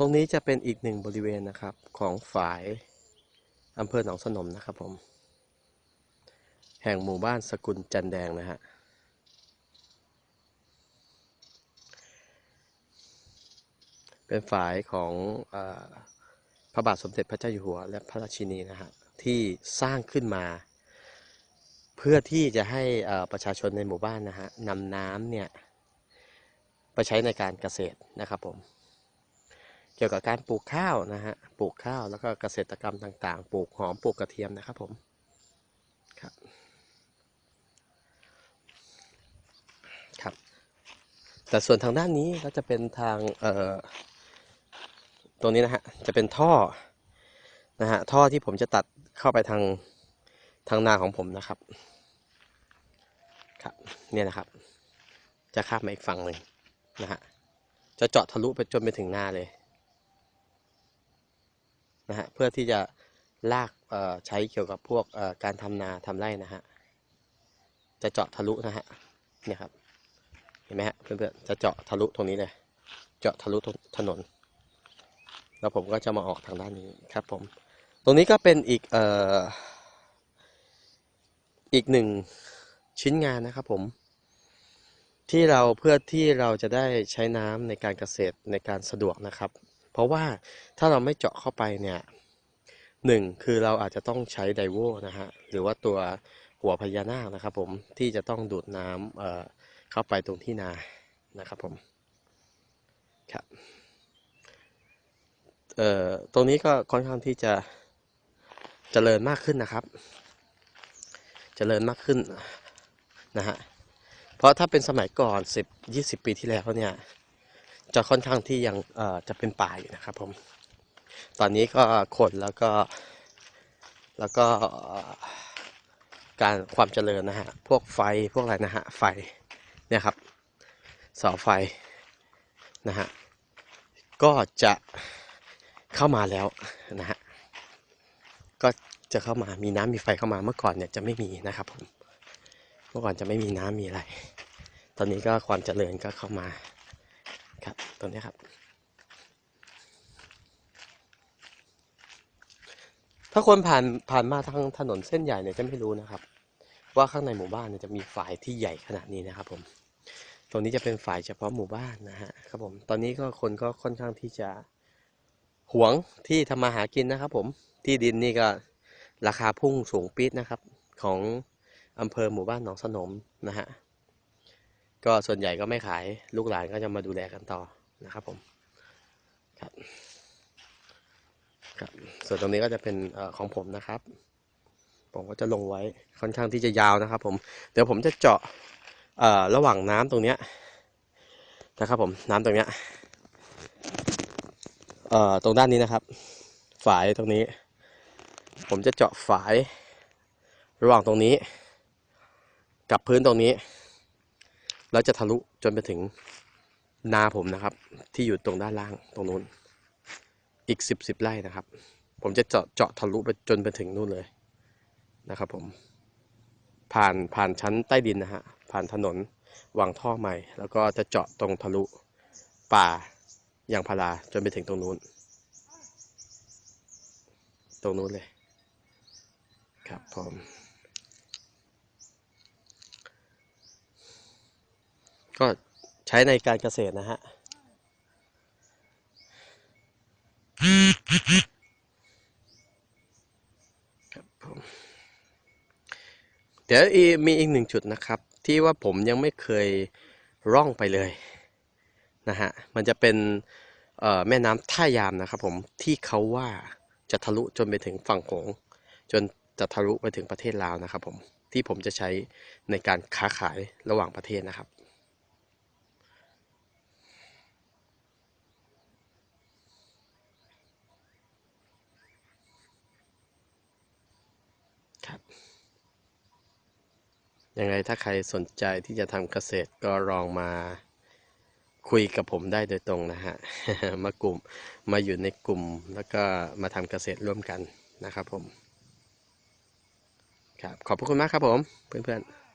ตรงนี้จะเป็นอีกหนึ่งบริเวณนะครับของฝายอำเภอหนองสนมนะครับผม แห่งหมู่บ้านสกุลจันแดงนะฮะเป็นฝายของอพระบาทสมเด็จพระเจ้าอยู่หัว และพระราชินีนะฮะที่สร้างขึ้นมา เพื่อที่จะให้ประชาชนในหมู่บ้านนะฮะนำน้ำเนี่ยไปใช้ในการเกษตรนะครับผม เกี่ยวกับการปลูกข้าวนะฮะ ปลูกข้าวแล้วก็เกษตรกรรมต่างๆ ปลูกหอมปลูกกระเทียมนะครับผม ครับ ครับ แต่ส่วนทางด้านนี้ก็จะเป็นทาง เอ่อ ตรงนี้นะฮะ จะเป็นท่อ นะฮะ ท่อที่ผมจะตัดเข้าไปทาง ทางนาของผมนะครับ ครับ เนี่ยนะครับ จะข้ามมาอีกฝั่งหนึ่งนะฮะ จะเจาะทะลุไปจนไปถึงหน้าเลย นะฮะเพื่อที่จะลากใช้เกี่ยวกับพวกการทำนาทำไร่นะฮะจะเจาะทะลุนะฮะเนี่ยครับเห็นไหมฮะเพื่อนๆจะเจาะทะลุตรงนี้เลย เจาะทะลุถนน แล้วผมก็จะมาออกทางด้านนี้ครับผม ตรงนี้ก็เป็นอีกเอ่ออีกหนึ่งชิ้นงานนะครับผม ที่เราเพื่อที่เราจะได้ใช้น้ำในการเกษตรในการสะดวกนะครับ เพราะว่าถ้าเราไม่เจาะเข้าไปเนี่ยหนึ่งคือเราอาจจะต้องใช้ไดโวนะฮะหรือว่าตัวหัวพญานาคนะครับผมที่จะต้องดูดน้ำเอ่อเข้าไปตรงที่นานะครับผมครับเอ่อตรงนี้ก็ค่อนข้างที่จะเจริญมากขึ้นนะครับเจริญมากขึ้นนะฮะเพราะถ้าเป็นสมัยก่อน 10 20 ปีที่แล้วเนี่ย จะค่อนข้างที่ยังจะเป็นป่าอยู่นะครับผม ตอนนี้ก็คนแล้วก็แล้วก็การความเจริญนะฮะ พวกไฟพวกอะไรนะฮะ ไฟเนี่ยครับเสาไฟนะฮะ ก็จะเข้ามาแล้วนะฮะ ก็จะเข้ามามีน้ำมีไฟเข้ามาเมื่อก่อนเนี่ยจะไม่มีนะครับผม เมื่อก่อนจะไม่มีน้ำมีอะไร ตอนนี้ก็ความเจริญก็เข้ามา ครับตรงนี้ครับ ถ้าคนผ่านผ่านมาทางถนนเส้นใหญ่เนี่ยจะไม่รู้นะครับ ว่าข้างในหมู่บ้านเนี่ยจะมีฝายที่ใหญ่ขนาดนี้นะครับ ผมตรงนี้จะเป็นฝ่ายเฉพาะหมู่บ้านนะฮะครับผมตอนนี้ก็คนก็ค่อนข้างที่จะหวงที่ทำมาหากินนะครับ ผมที่ดินนี่ก็ราคาพุ่งสูงปี๊ดนะครับ ของอำเภอหมู่บ้านหนองสนมนะฮะ ก็ส่วนใหญ่ก็ไม่ขายลูกหลานก็จะมาดูแลกันต่อนะครับผมครับครับส่วนตรงนี้ก็จะเป็นอของผมนะครับ ผมก็จะลงไว้ค่อนข้างที่จะยาวนะครับ ผมเดี๋ยวผมจะเจาะเอ่อระหว่างน้ำตรงเนี้ยนะครับผมน้ำตรงเนี้ยเอ่อตรงด้านนี้นะครับ ฝายตรงนี้ ผมจะเจาะฝาย ระหว่างตรงนี้ กับพื้นตรงนี้ แล้วจะทะลุจนไปถึงนาผมนะครับ ที่อยู่ตรงด้านล่างตรงนู้น อีกสิบสิบไร่นะครับ ผมจะเจาะเจาะทะลุไปจนไปถึงนู่นเลยนะครับผม ผ่านผ่านชั้นใต้ดินนะฮะ ผ่านถนนวางท่อใหม่ แล้วก็จะเจาะตรงทะลุป่ายางพาราจนไปถึงตรงนู้น ตรงนู้นเลย ครับผม ก็ใช้ในการเกษตรนะฮะครับผมเดี๋ยวมีอีกหนึ่งจุดนะครับ ที่ว่าผมยังไม่เคยร่องไปเลยนะฮะมันจะเป็นแม่น้ำท่ายามนะครับผมที่เขาว่าจะทะลุจนไปถึงฝั่งโขงจนจะทะลุไปถึงประเทศลาวนะครับผมที่ผมจะใช้ในการค้าขายระหว่างประเทศนะครับ ยังไงถ้าใครสนใจที่จะทำเกษตรก็ลองมาคุยกับผมได้โดยตรงนะฮะ มากลุ่มมาอยู่ในกลุ่มแล้วก็มาทำเกษตรร่วมกันนะครับผม ครับ ขอบพระคุณมากครับผม เพื่อนๆ